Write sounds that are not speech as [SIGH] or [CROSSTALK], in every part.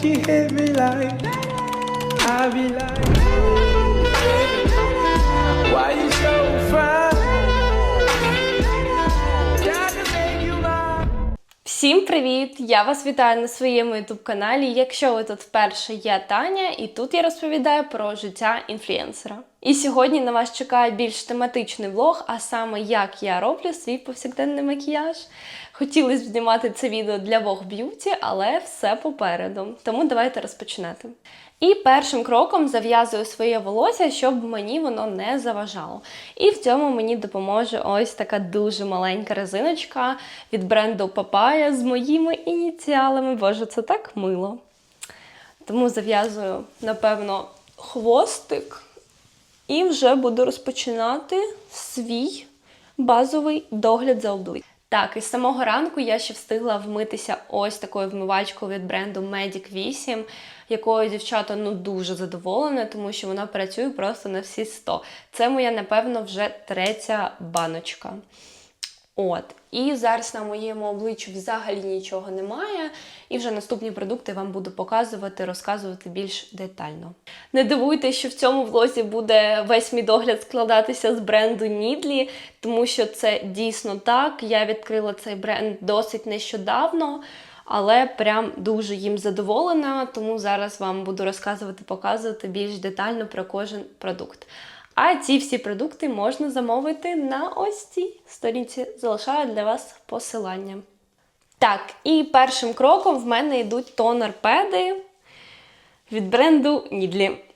she hit me like, I be like, why you so. Всім привіт! Я вас вітаю на своєму youtube каналі. Якщо ви тут вперше, я Таня, і тут я розповідаю про життя інфлюенсера. І сьогодні на вас чекає більш тематичний влог, а саме як я роблю свій повсякденний макіяж. Хотілося б знімати це відео для Vogue Beauty, але все попереду. Тому давайте розпочинати. І першим кроком зав'язую своє волосся, щоб мені воно не заважало. І в цьому мені допоможе ось така дуже маленька резиночка від бренду Papaya з моїми ініціалами. Боже, це так мило. Тому зав'язую, напевно, хвостик і вже буду розпочинати свій базовий догляд за обличчям. Так, і з самого ранку я ще встигла вмитися ось такою вмивачкою від бренду Medic 8, якою дівчата ну дуже задоволені, тому що вона працює просто на всі 100. Це моя, напевно, вже третя баночка. От. І зараз на моєму обличчі взагалі нічого немає. І вже наступні продукти вам буду показувати, розказувати більш детально. Не дивуйтесь, що в цьому влозі буде весь мій догляд складатися з бренду Needly, тому що це дійсно так. Я відкрила цей бренд досить нещодавно. Але прям дуже їм задоволена, тому зараз вам буду розказувати, показувати більш детально про кожен продукт. А ці всі продукти можна замовити на ось цій сторінці. Залишаю для вас посилання. Так, і першим кроком в мене йдуть тонер-педи від бренду.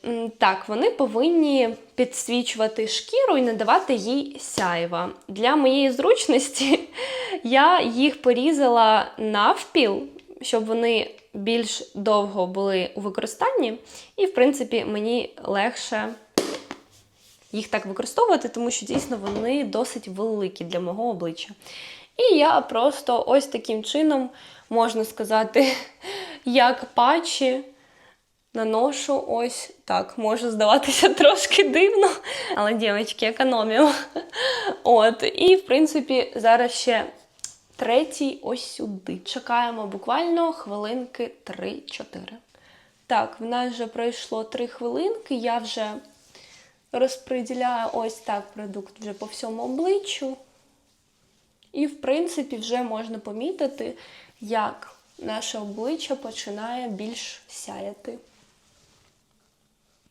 М, Так, вони повинні підсвічувати шкіру і не давати їй сяйва. Для моєї зручності [LAUGHS] я їх порізала навпіл, щоб вони більш довго були у використанні. І, в принципі, мені легше їх так використовувати, тому що дійсно вони досить великі для мого обличчя. І я просто ось таким чином, можна сказати, [LAUGHS] як патчі наношу ось так. Може здаватися [LAUGHS] трошки дивно, але, дівчатки, економію. [LAUGHS] От, і, в принципі, зараз ще третій ось сюди. Чекаємо буквально хвилинки 3-4. Так, в нас вже пройшло 3 хвилинки, я вже розподіляю ось так продукт вже по всьому обличчю. І, в принципі, вже можна помітити, як наше обличчя починає більш сяяти.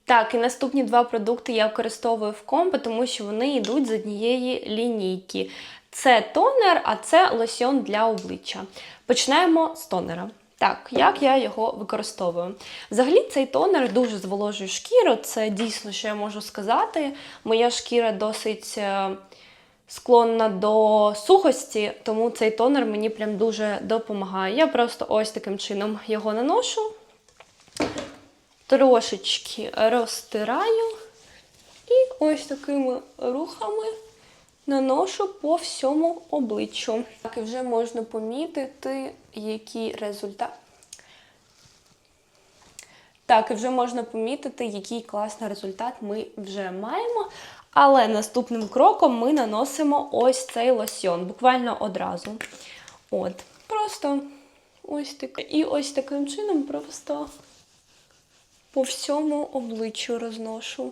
Так, і наступні два продукти я використовую в комбо, тому що вони йдуть з однієї лінійки. Це тонер, а це лосьон для обличчя. Починаємо з тонера. Так, як я його використовую? Взагалі, цей тонер дуже зволожує шкіру. Це дійсно, що я можу сказати. Моя шкіра досить е, склонна до сухості, тому цей тонер мені прям дуже допомагає. Я просто ось таким чином його наношу, трошечки розтираю і ось такими рухами наношу по всьому обличчю. Так, і вже можна помітити, який результат. Так, і вже можна помітити, який класний результат ми вже маємо. Але наступним кроком ми наносимо ось цей лосьон, буквально одразу. От, просто ось так. І ось таким чином просто по всьому обличчю розношу.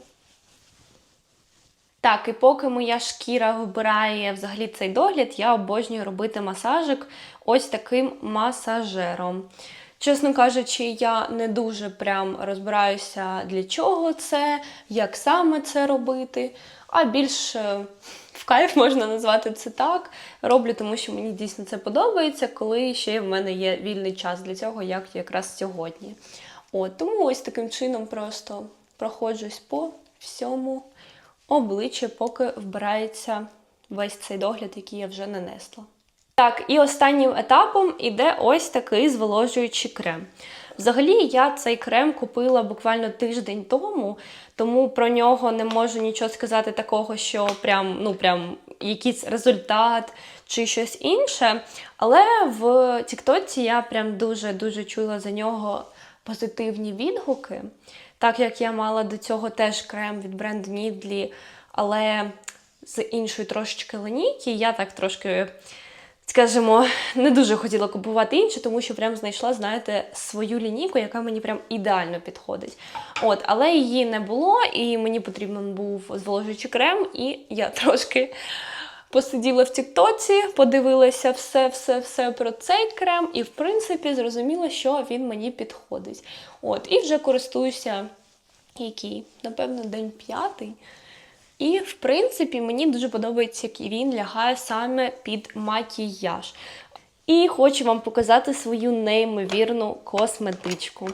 Так, і поки моя шкіра вибирає взагалі цей догляд, я обожнюю робити масажик ось таким масажером. Чесно кажучи, я не дуже прям розбираюся, для чого це, як саме це робити, а більш е, в кайф можна назвати це так. Роблю, тому що мені дійсно це подобається, коли ще в мене є вільний час для цього, як якраз сьогодні. От, Тому ось таким чином просто проходжусь по всьому обличчя, поки вбирається весь цей догляд, який я вже нанесла. Так, і останнім етапом іде ось такий зволожуючий крем. Взагалі, я цей крем купила буквально тиждень тому, тому про нього не можу нічого сказати такого, що прям, ну, прям якийсь результат чи щось інше. Але в Тіктоці я прям дуже-дуже чула за нього позитивні відгуки. Так як я мала до цього теж крем від бренду Needly, але з іншої трошечки лінійки, я так трошки скажімо, не дуже хотіла купувати інші, тому що прям знайшла, знаєте, свою лінійку, яка мені прям ідеально підходить. От, але її не було, і мені потрібен був зволожуючий крем, і я [LAUGHS] трошки. Посиділа в Тіктоці, подивилася все, все, все про цей крем, і в принципі зрозуміла, що він мені підходить. От, і вже користуюся який, напевно, день п'ятий. І, в принципі, мені дуже подобається, який він лягає саме під макіяж. І хочу вам показати свою неймовірну косметичку,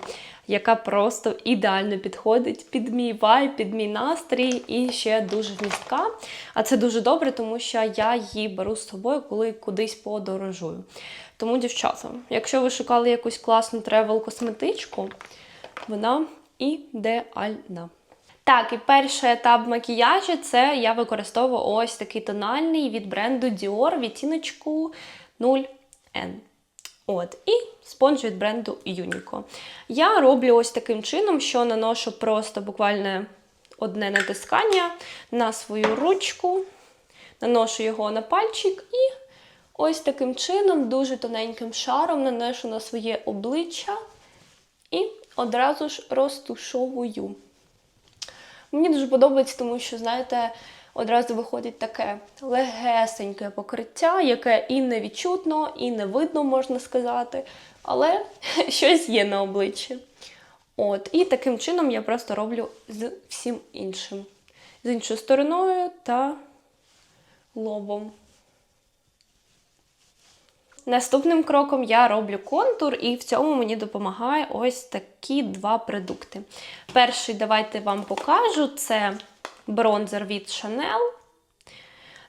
яка просто ідеально підходить під мій вайб, під мій настрій і ще дуже вмістка. А це дуже добре, тому що я її беру з собою, коли кудись подорожую. Тому, дівчата, якщо ви шукали якусь класну тревел-косметичку, вона ідеальна. Так, і перший етап макіяжу це я використовую ось такий тональний від бренду Dior відтіночку 0N. От, і спонж від бренду Unico. Я роблю ось таким чином, що наношу просто буквально одне натискання на свою ручку, наношу його на пальчик і ось таким чином, дуже тоненьким шаром наношу на своє обличчя і одразу ж розтушовую. Мені дуже подобається, тому що, знаєте, одразу виходить таке легесеньке покриття, яке і не відчутно, і не видно, можна сказати, але [LAUGHS] щось є на обличчі. От, і таким чином я просто роблю з всім іншим. З іншою стороною та лобом. Наступним кроком я роблю контур, і в цьому мені допомагає ось такі два продукти. Перший, давайте вам покажу, це бронзер від Chanel,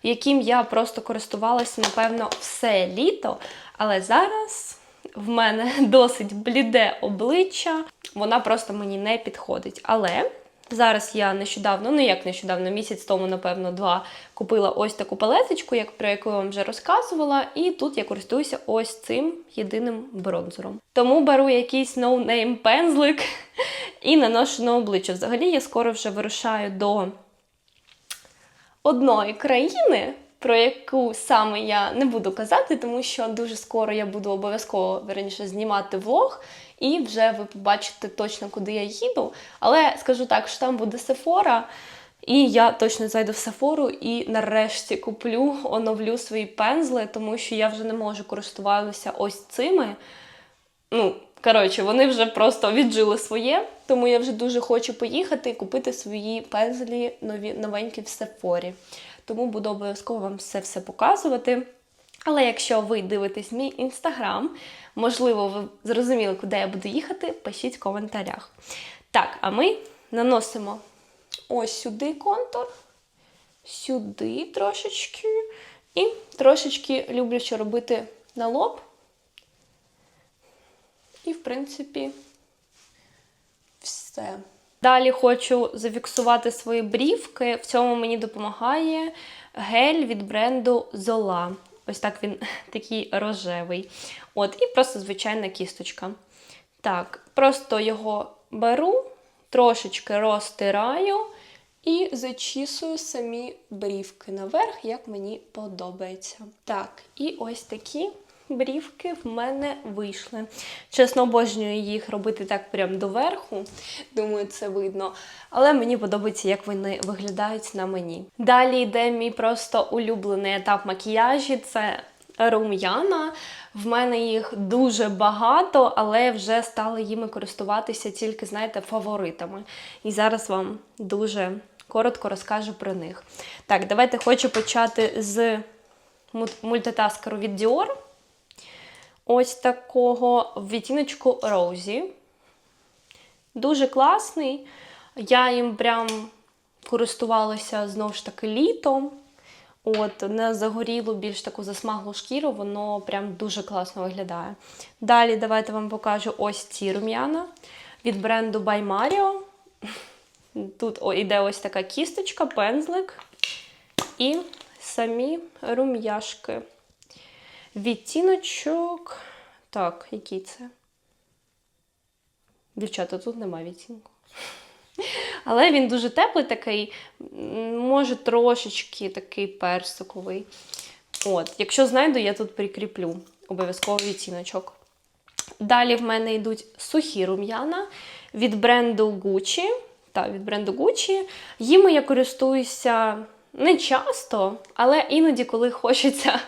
яким я просто користувалася, напевно, все літо. Але зараз в мене [LAUGHS] досить бліде обличчя, вона просто мені не підходить. Але Зараз я нещодавно, ну як нещодавно, місяць тому, напевно, два, купила ось таку палеточку, як про яку я вам вже розказувала, і тут я користуюся ось цим єдиним бронзером. Тому беру якийсь ноунейм пензлик [LAUGHS] і наношу на обличчя. Взагалі, я скоро вже вирушаю до одної країни. Про яку саме я не буду казати, тому що дуже скоро я буду обов'язково верніше знімати влог, і вже ви побачите точно, куди я їду. Але скажу так, що там буде Сефора, і я точно зайду в Сефору і нарешті куплю, оновлю свої пензли, тому що я вже не можу користуватися ось цими. Ну, коротше, вони вже просто віджили своє, тому я вже дуже хочу поїхати і купити свої пензлі нові, новенькі в Сефорі. Тому буду обов'язково вам все все показувати. Але якщо ви дивитесь мій інстаграм, можливо, ви зрозуміли, куди я буду їхати, пишіть в коментарях. Так, а ми наносимо ось сюди контур, сюди трошечки, і трошечки люблю робити на лоб. І, в принципі, все. Далі хочу зафіксувати свої брівки. В цьому мені допомагає гель від бренду Zola. Ось так він [LAUGHS] такий рожевий. От, І просто звичайна кісточка. Так, просто його беру, трошечки розтираю і зачісую самі брівки наверх, як мені подобається. Так, і ось такі брівки в мене вийшли. Чесно, обожнюю їх робити так прям доверху. Думаю, це видно. Але мені подобається, як вони виглядають на мені. Далі йде мій просто улюблений етап макіяжі це рум'яна. В мене їх дуже багато, але вже стала їми користуватися тільки, знаєте, фаворитами. І зараз вам дуже коротко розкажу про них. Так, давайте хочу почати з мультитаскеру від Dior ось такого відтіночку Роузі. Дуже класний. Я їм прям користувалася знову ж таки літом. От, на загорілу, більш таку засмаглу шкіру, воно прям дуже класно виглядає. Далі давайте вам покажу ось ці рум'яна від бренду By Mario. Тут о, іде ось така кісточка, пензлик і самі рум'яшки. Відтіночок. Так, який це? Дівчата, тут немає відтінку. Але він дуже теплий такий, може трошечки такий персиковий. От, якщо знайду, я тут прикріплю обов'язково відтіночок. Далі в мене йдуть сухі рум'яна від бренду Gucci. Та, від бренду Gucci. Їми я користуюся не часто, але іноді, коли [LAUGHS] хочеться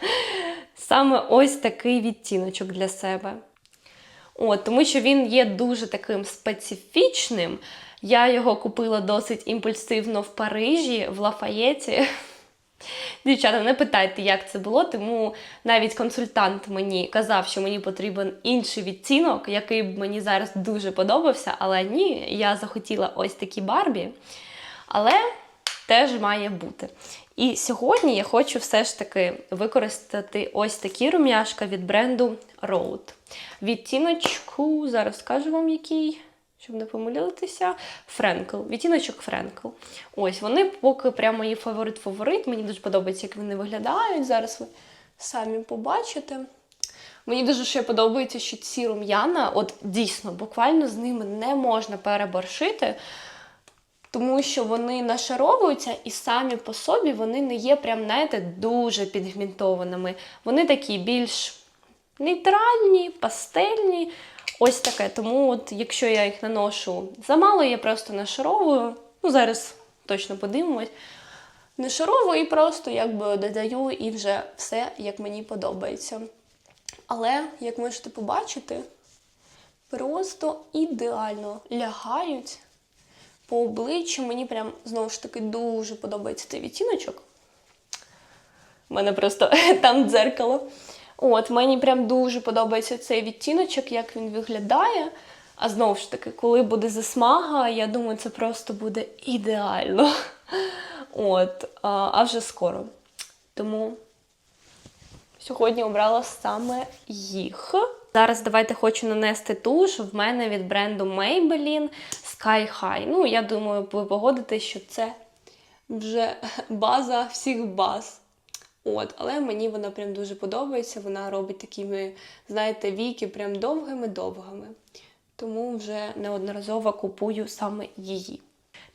саме ось такий відтіночок для себе. От, тому що він є дуже таким специфічним. Я його купила досить імпульсивно в Парижі, в Лафаєті. [LAUGHS] Дівчата, не питайте, як це було, тому навіть консультант мені казав, що мені потрібен інший відтінок, який б мені зараз дуже подобався, але ні, я захотіла ось такі Барбі. Але теж має бути. І сьогодні я хочу все ж таки використати ось такі рум'яшка від бренду Road. Відтіночку, зараз скажу вам який, щоб не помилитися. Френкл. Відтіночок Френкл. Ось вони поки прямо мої фаворит-фаворит. Мені дуже подобається, як вони виглядають. Зараз ви самі побачите. Мені дуже ще подобається, що ці рум'яна, от дійсно, буквально з ними не можна переборшити тому що вони нашаровуються і самі по собі вони не є прям, знаєте, дуже підгмінтованими. Вони такі більш нейтральні, пастельні. Ось таке. Тому, от, якщо я їх наношу замало, я просто нашаровую. Ну, зараз точно подивимось. Нашаровую і просто якби додаю і вже все, як мені подобається. Але, як можете побачити, просто ідеально лягають по обличчю. Мені прям знову ж таки дуже подобається цей відтіночок. У мене просто [LAUGHS] там дзеркало. От, мені прям дуже подобається цей відтіночок, як він виглядає. А знову ж таки, коли буде засмага, я думаю, це просто буде ідеально. [LAUGHS] От, а, а вже скоро. Тому сьогодні обрала саме їх. Зараз давайте хочу нанести туш. В мене від бренду Maybelline Sky High. Ну, я думаю, ви погодитесь, що це вже база всіх баз. От, але мені вона прям дуже подобається. Вона робить такими, знаєте, віки прям довгими-довгими. Тому вже неодноразово купую саме її.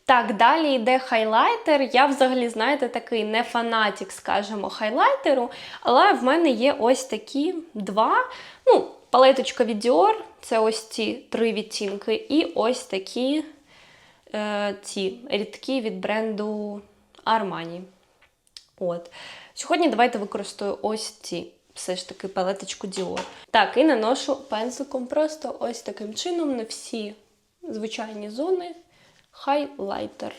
Так, далі йде хайлайтер. Я взагалі, знаєте, такий не фанатик, скажімо, хайлайтеру, але в мене є ось такі два. Ну, палеточка від Dior, це ось ці три відтінки, і ось такі е, ці рідкі від бренду Armani. От. Сьогодні давайте використаю ось ці. Все ж таки палеточку Dior. Так, і наношу пензликом просто ось таким чином на всі звичайні зони хайлайтер.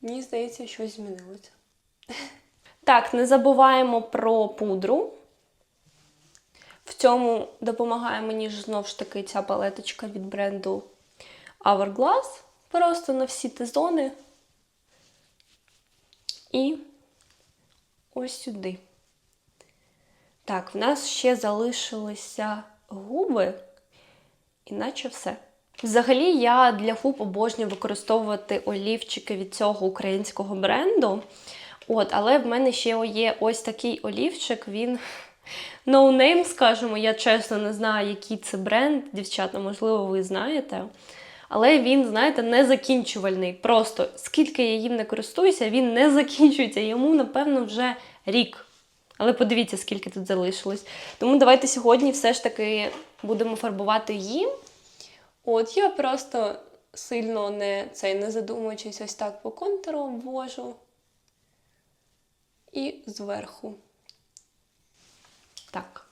Мені здається, щось змінилося. [LAUGHS] Так, не забуваємо про пудру. В цьому допомагає мені ж знову ж таки ця палеточка від бренду Hourglass. Просто на всі ті зони. І ось сюди. Так, в нас ще залишилися губи, іначе все. Взагалі, я для губ обожнюю використовувати олівчики від цього українського бренду. От, Але в мене ще є ось такий олівчик, він [LAUGHS] no name, скажімо, я чесно не знаю, який це бренд, дівчата, можливо, ви знаєте. Але він, знаєте, не закінчувальний. Просто скільки я їм не користуюся, він не закінчується. Йому, напевно, вже рік. Але подивіться, скільки тут залишилось. Тому давайте сьогодні все ж таки будемо фарбувати їм. От я просто сильно не цей не задумуючись, ось так по контуру обвожу. І зверху. Так.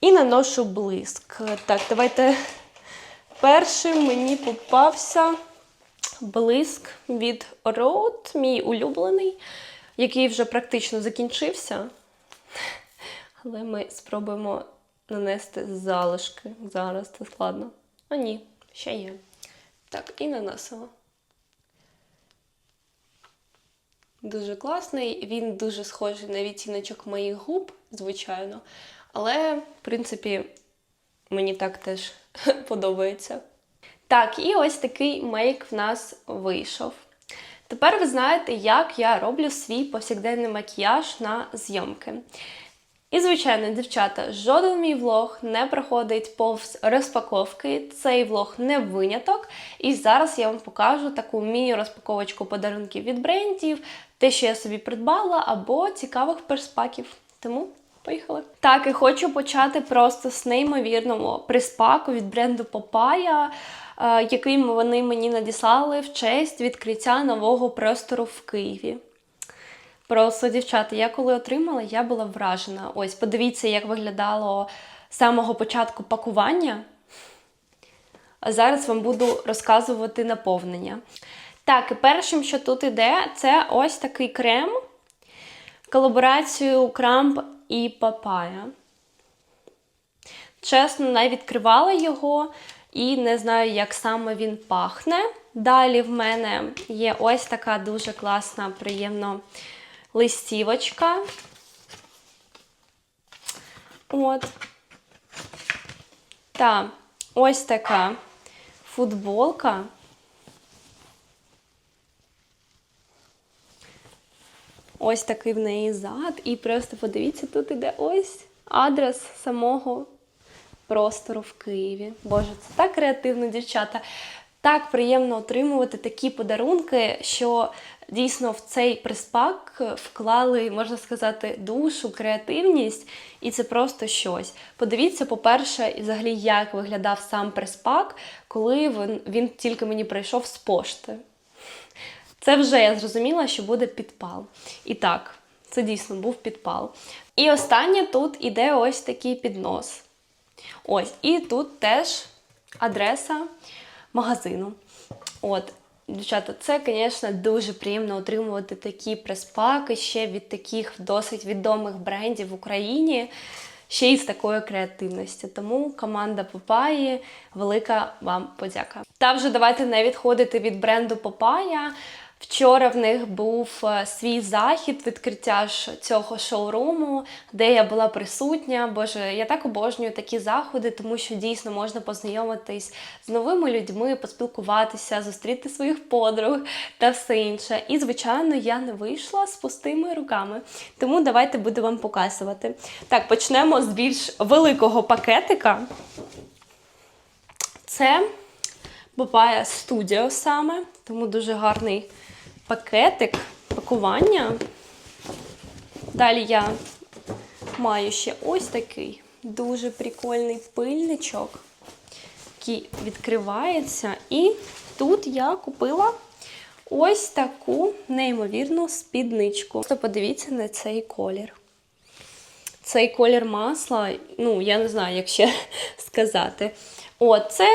І наношу блиск. Так, давайте першим мені попався блиск від Rode, мій улюблений, який вже практично закінчився. Але ми спробуємо нанести залишки. Зараз це складно. А ні, ще є. Так, і наносимо. Дуже класний, він дуже схожий на відтіночок моїх губ, звичайно. Але, в принципі, мені так теж [LAUGHS] подобається. Так, і ось такий мейк в нас вийшов. Тепер ви знаєте, як я роблю свій повсякденний макіяж на зйомки. І, звичайно, дівчата, жоден мій влог не проходить повз розпаковки. Цей влог не виняток. І зараз я вам покажу таку міні-розпаковочку подарунків від брендів, те, що я собі придбала, або цікавих перспаків. Тому поїхали. Так, і хочу почати просто з неймовірного приспаку від бренду Papaya, е, який вони мені надіслали в честь відкриття нового простору в Києві. Просто, дівчата, я коли отримала, я була вражена. Ось, подивіться, як виглядало з самого початку пакування. А зараз вам буду розказувати наповнення. Так, і першим, що тут іде, це ось такий крем. Колаборацію Крамп і Папая. Чесно, не відкривала його і не знаю, як саме він пахне. Далі в мене є ось така дуже класна, приємна листівочка. От. Та ось така футболка. Ось такий в неї зад. І просто подивіться, тут іде ось адрес самого простору в Києві. Боже, це так креативно, дівчата. Так приємно отримувати такі подарунки, що дійсно в цей приспак вклали, можна сказати, душу, креативність, і це просто щось. Подивіться, по-перше, взагалі, як виглядав сам приспак, коли він, він тільки мені прийшов з пошти. Це вже я зрозуміла, що буде підпал. І так, це дійсно був підпал. І останнє тут іде ось такий піднос. Ось, і тут теж адреса магазину. От, дівчата, це, звісно, дуже приємно отримувати такі преспаки ще від таких досить відомих брендів в Україні, ще й з такою креативністю. Тому команда Папаї, велика вам подяка. Та вже давайте не відходити від бренду Папая. Вчора в них був е, свій захід відкриття ж цього шоуруму, де я була присутня. Боже, я так обожнюю такі заходи, тому що дійсно можна познайомитись з новими людьми, поспілкуватися, зустріти своїх подруг та все інше. І, звичайно, я не вийшла з пустими руками. Тому давайте буду вам показувати. Так, почнемо з більш великого пакетика. Це Papaya Studio саме, тому дуже гарний пакетик, пакування. Далі я маю ще ось такий дуже прикольний пильничок, який відкривається. І тут я купила ось таку неймовірну спідничку. Просто подивіться на цей колір. Цей колір масла, ну, я не знаю, як ще [LAUGHS] сказати. О, це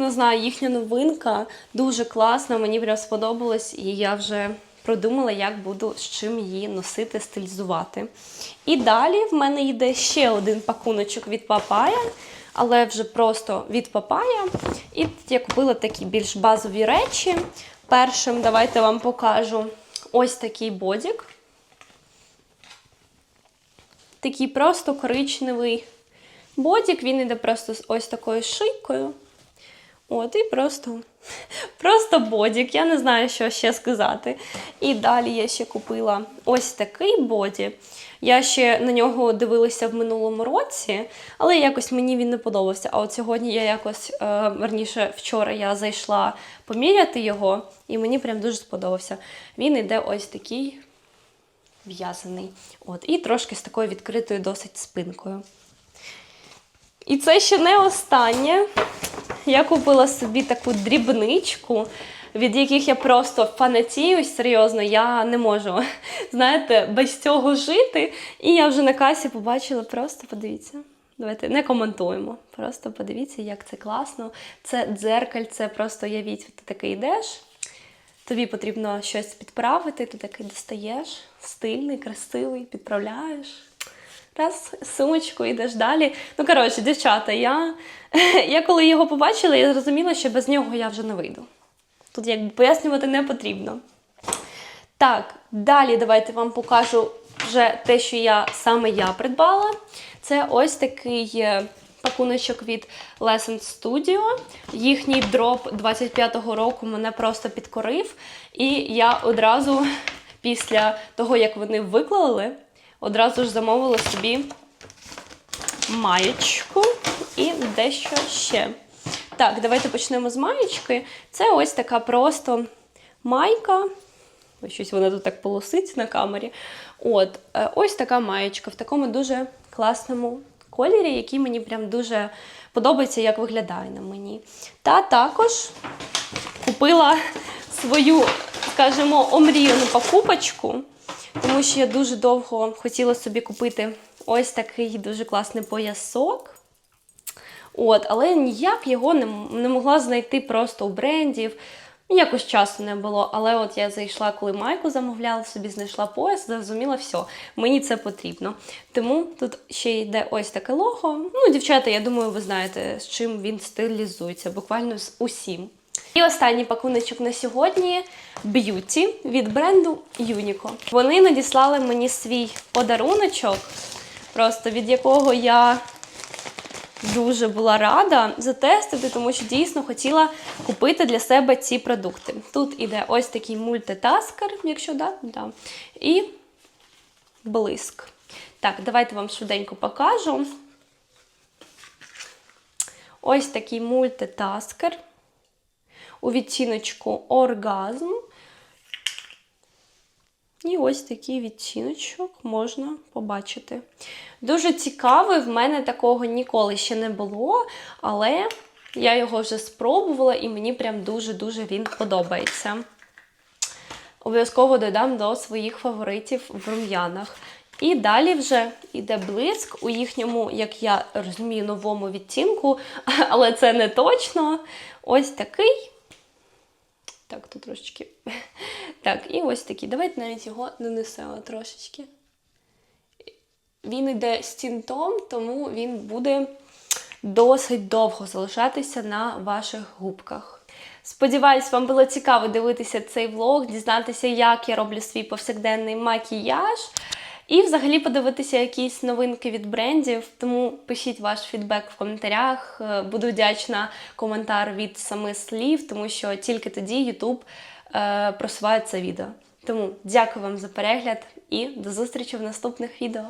не знаю, їхня новинка дуже класна, мені прям сподобалось, і я вже продумала, як буду з чим її носити, стилізувати. І далі в мене йде ще один пакуночок від Папая, але вже просто від Папая. І я купила такі більш базові речі. Першим давайте вам покажу ось такий бодік. Такий просто коричневий бодік, він іде просто з ось такою шийкою. От, і просто, просто бодік, я не знаю, що ще сказати. І далі я ще купила ось такий боді. Я ще на нього дивилася в минулому році, але якось мені він не подобався. А от сьогодні я якось, е, верніше, вчора я зайшла поміряти його, і мені прям дуже сподобався. Він іде ось такий в'язаний. От, І трошки з такою відкритою досить спинкою. І це ще не останнє. Я купила собі таку дрібничку, від яких я просто фанатію, серйозно, я не можу, [LAUGHS] знаєте, без цього жити. І я вже на касі побачила, просто подивіться. Давайте не коментуємо. Просто подивіться, як це класно. Це дзеркальце, просто уявіть, ти такий йдеш. Тобі потрібно щось підправити, ти такий достаєш, стильний, красивий, підправляєш. Раз, сумочку, йдеш далі. Ну, коротше, дівчата, я, [LAUGHS] я коли його побачила, я зрозуміла, що без нього я вже не вийду. Тут якби пояснювати не потрібно. Так, далі давайте вам покажу вже те, що я саме я придбала. Це ось такий е, пакуночок від Lesson Studio. Їхній дроп 25-го року мене просто підкорив. І я одразу, [LAUGHS] після того, як вони виклали, одразу ж замовила собі маєчку і дещо ще. Так, давайте почнемо з маєчки. Це ось така просто майка. Щось вона тут так полосить на камері. От, е, ось така маєчка в такому дуже класному кольорі, який мені прям дуже подобається, як виглядає на мені. Та також купила свою, скажімо, омріяну покупочку, тому що я дуже довго хотіла собі купити ось такий дуже класний поясок. От, але ніяк його не, не могла знайти просто у брендів. Якось часу не було. Але от я зайшла, коли майку замовляла, собі знайшла пояс, зрозуміла, все, мені це потрібно. Тому тут ще йде ось таке лого. Ну, дівчата, я думаю, ви знаєте, з чим він стилізується, буквально з усім. І останній пакуночок на сьогодні б'юті від бренду Unico. Вони надіслали мені свій подаруночок, просто від якого я дуже була рада затестити, тому що дійсно хотіла купити для себе ці продукти. Тут іде ось такий мультитаскер, якщо да, да. і блиск. Так, давайте вам швиденько покажу. Ось такий мультитаскер у відтіночку оргазм. І ось такий відтіночок можна побачити. Дуже цікавий, в мене такого ніколи ще не було, але я його вже спробувала і мені прям дуже-дуже він подобається. Обов'язково додам до своїх фаворитів в рум'янах. І далі вже йде блиск у їхньому, як я розумію, новому відтінку, [LAUGHS] але це не точно. Ось такий. Так, тут трошечки. [LAUGHS] Так, і ось такий. Давайте навіть його нанесемо трошечки. Він йде з тінтом, тому він буде досить довго залишатися на ваших губках. Сподіваюсь, вам було цікаво дивитися цей влог, дізнатися, як я роблю свій повсякденний макіяж. І взагалі подивитися якісь новинки від брендів. Тому пишіть ваш фідбек в коментарях. Е, Буду вдячна коментар від самих слів, тому що тільки тоді YouTube е, просуває це відео. Тому дякую вам за перегляд і до зустрічі в наступних відео.